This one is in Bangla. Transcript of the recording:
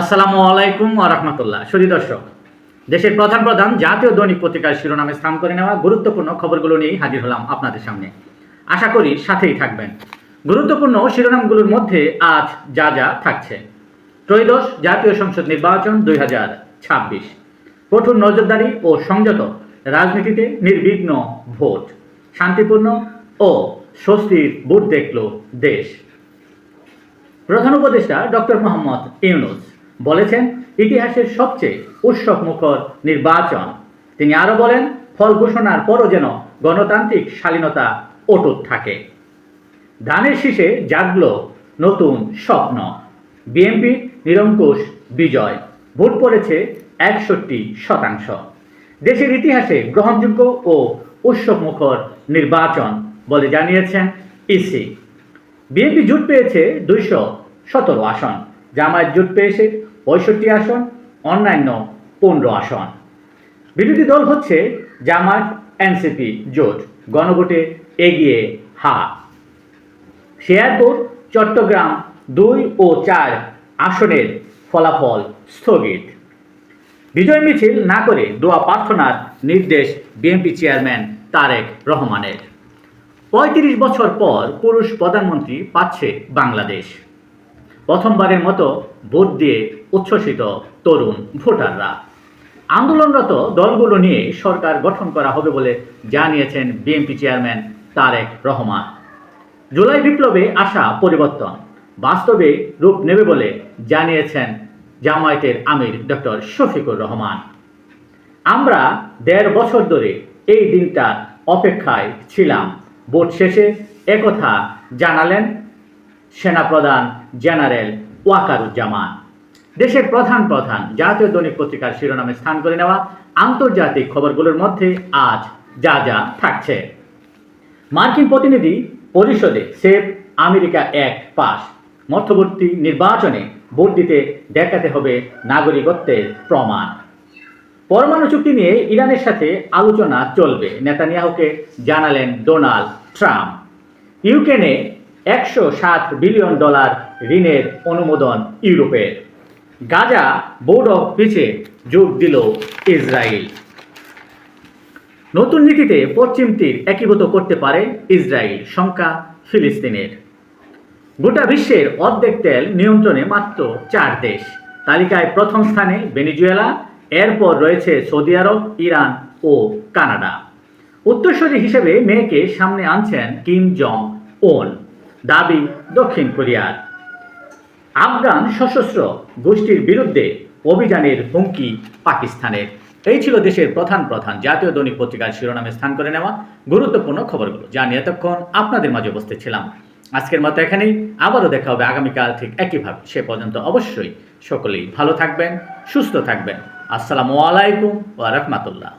আসসালামু আলাইকুম আরহামতুল্লাহ সুদী দর্শক, দেশের প্রধান প্রধান জাতীয় দৈনিক পত্রিকার শিরোনামে স্থান করে নেওয়া গুরুত্বপূর্ণ খবরগুলো নিয়েই হাজির হলাম আপনাদের সামনে। আশা করি সাথেই থাকবেন। গুরুত্বপূর্ণ শিরোনামগুলোর মধ্যে আজ যা যা থাকছে। ত্রয়োদশ জাতীয় সংসদ নির্বাচন দুই হাজার ছাব্বিশ। কঠোর নজরদারি ও সংযত রাজনীতিতে নির্বিঘ্ন ভোট। শান্তিপূর্ণ ও স্বস্তির বুট দেখল দেশ। প্রধান উপদেষ্টা ডক্টর মোহাম্মদ ইউনুস। বলেছেন, ইতিহাসের সবচেয়ে উৎসব মুখর নির্বাচন। তিনি আরও বলেন, ফল ঘোষণার পরও যেন গণতান্ত্রিক শালীনতা অটুট থাকে। ধানের শীষে জাগল নতুন স্বপ্ন। বিএনপি নিরঙ্কুশ বিজয়। ভোট পড়েছে একষট্টি শতাংশ। দেশের ইতিহাসে গ্রহণযোগ্য ও উৎসবমুখর নির্বাচন বলে জানিয়েছেন ইসি। বিএনপি জোট পেয়েছে দুইশো সতেরো আসন। জামায়াত জোট পেয়েছে পঁয়ষট্টি আসন, অন্যান্য পনেরো আসন। বিরোধী দল হচ্ছে জামায়াত এনসিপি জোট, গণভোটে এগিয়ে হা শেয়ারপুর, চট্টগ্রাম দুই ও চার আসনের ফলাফল স্থগিত। বিজয় মিছিল না করে দোয়া প্রার্থনার নির্দেশ বিএনপি চেয়ারম্যান তারেক রহমানের। পঁয়ত্রিশ বছর পর পুরুষ প্রধানমন্ত্রী পাচ্ছে বাংলাদেশ। প্রথমবারের মতো ভোট দিয়ে উচ্ছ্বসিত তরুণ ভোটাররা। আন্দোলনরত দলগুলো নিয়ে সরকার গঠন করা হবে বলে জানিয়েছেন BNP chairman Tarique Rahman. July বিপ্লবে আসা পরিবর্তন বাস্তবে রূপ নেবে বলে জানিয়েছেন জামায়াতের আমির ডক্টর শফিকুর রহমান। আমরা দেড় বছর ধরে এই দিনটার অপেক্ষায় ছিলাম। ভোট শেষে একথা জানালেন সেনাপ্রধান জেনারেল ওয়াকারুজ্জামান। দেশের প্রধান প্রধান জাতীয় দৈনিক পত্রিকার শিরোনামে স্থান করে নেওয়া আন্তর্জাতিক খবরগুলোর মধ্যে আজ যা যা থাকছে। মার্কিন প্রতিনিধি পরিষদে সেফ আমেরিকা এক পাস। মধ্যবর্তী নির্বাচনে ভোট দিতে দেখাতে হবে নাগরিকত্বের প্রমাণ। পরমাণু চুক্তি নিয়ে ইরানের সাথে আলোচনা চলবে। নেতানিয়াহুকে জানালেন ডোনাল্ড ট্রাম্প। ইউক্রেনে একশো সাত বিলিয়ন ডলার ঋণের অনুমোদন ইউরোপের। গাজা বোর্ড অফ পিছে যোগ দিল ইসরায়েল। নতুন নীতিতে পশ্চিম তীর একীভূত করতে পারে ইসরায়েল, শঙ্কা ফিলিস্তিনের। গোটা বিশ্বের অর্ধেক তেল নিয়ন্ত্রণে মাত্র চার দেশ। তালিকায় প্রথম স্থানে ভেনিজুয়েলা, এরপর রয়েছে সৌদি আরব, ইরান ও কানাডা। উত্তরসূরি হিসেবে মেয়েকে সামনে আনছেন কিম জং ওন দাবি দক্ষিণ কোরিয়ার। আফগান সশস্ত্র গোষ্ঠীর বিরুদ্ধে অভিযানের হুমকি পাকিস্তানের। এই ছিল দেশের প্রধান প্রধান জাতীয় দৈনিক পত্রিকার শিরোনামে স্থান করে নেওয়া গুরুত্বপূর্ণ খবরগুলো। যা নিয়ে এতক্ষণ আপনাদের মাঝে উপস্থিত ছিলাম। আজকের মতো এখানেই। আবারও দেখা হবে আগামীকাল ঠিক একইভাবে। সে পর্যন্ত অবশ্যই সকলেই ভালো থাকবেন, সুস্থ থাকবেন। আসসালামু আলাইকুম ওয়া রাহমাতুল্লাহ।